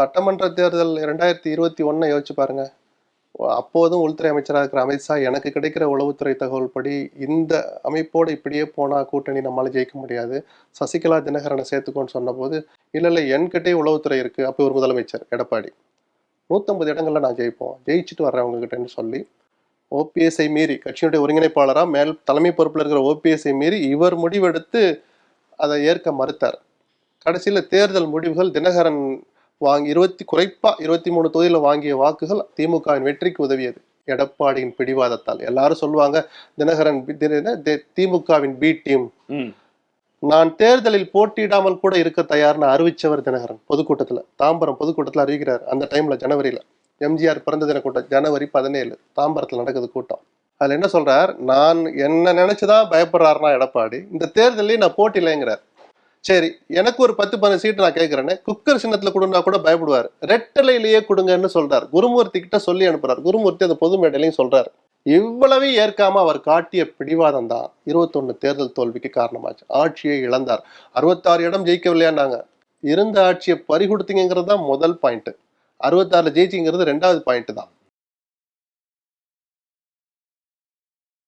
சட்டமன்ற தேர்தல் ரெண்டாயிரத்தி இருபத்தி ஒன்றை யோசிச்சு பாருங்க. அப்போதும் உள்துறை அமைச்சராக இருக்கிற அமித்ஷா எனக்கு கிடைக்கிற உளவுத்துறை தகவல் படி இந்த அமைப்போடு இப்படியே போனால் கூட்டணி நம்மளால் ஜெயிக்க முடியாது. சசிகலா தினகரனை சேர்த்துக்கோன்னு சொன்னபோது இல்லை இல்லை என்கிட்டே உளவுத்துறை இருக்குது அப்போ ஒரு முதலமைச்சர் எடப்பாடி. நூற்றம்பது இடங்களில் நான் ஜெயிப்போம். ஜெயிச்சுட்டு வர்றேன் உங்ககிட்டன்னு சொல்லி ஓபிஎஸ்ஐ மீறி கட்சியினுடைய ஒருங்கிணைப்பாளராக மேல் தலைமை பொறுப்பில் இருக்கிற ஓபிஎஸ்ஐ மீறி இவர் முடிவெடுத்து அதை ஏற்க மறுத்தார். கடைசியில் தேர்தல் முடிவுகள் தினகரன் வாங்கி இருபத்தி குறைப்பா இருபத்தி மூணு தொகுதியில் வாங்கிய வாக்குகள் திமுகவின் வெற்றிக்கு உதவியது. எடப்பாடியின் பிடிவாதத்தால். எல்லாரும் சொல்லுவாங்க தினகரன் திமுகவின் பி டீம். நான் தேர்தலில் போட்டியிடாமல் கூட இருக்க தயார்னு அறிவிச்சவர் தினகரன் பொதுக்கூட்டத்துல. தாம்பரம் பொதுக்கூட்டத்துல அறிவிக்கிறார் அந்த டைம்ல ஜனவரியில. எம்ஜிஆர் பிறந்த தின கூட்டம் ஜனவரி பதினேழு தாம்பரத்துல நடக்குது கூட்டம். அதுல என்ன சொல்றார்? நான் என்ன நினைச்சுதான் பயப்படுறாருனா எடப்பாடி இந்த தேர்தலையும் நான் போட்டியில்லைங்கிறார். சரி எனக்கு ஒரு பத்து பதினஞ்சு சீட்டு நான் கேட்கிறேன்னு குக்கர் சின்னத்தில் கொடுனா கூட பயப்படுவார். ரெட்டலையிலேயே கொடுங்கன்னு சொல்றார். குருமூர்த்தி கிட்ட சொல்லி அனுப்புறார். குருமூர்த்தி அந்த பொது மேடையிலையும் சொல்றாரு. இவ்வளவையும் ஏற்காம அவர் காட்டிய பிடிவாதம் தான் இருபத்தொன்னு தேர்தல் தோல்விக்கு காரணமாச்சு. ஆட்சியை இழந்தார். அறுபத்தாறு இடம் ஜெயிக்கவில்லையான்னாங்க. இருந்த ஆட்சியை பறிகொடுத்தீங்கிறது தான் முதல் பாயிண்ட் அறுபத்தாறுல ஜெயிச்சிங்கிறது ரெண்டாவது பாயிண்ட் தான்.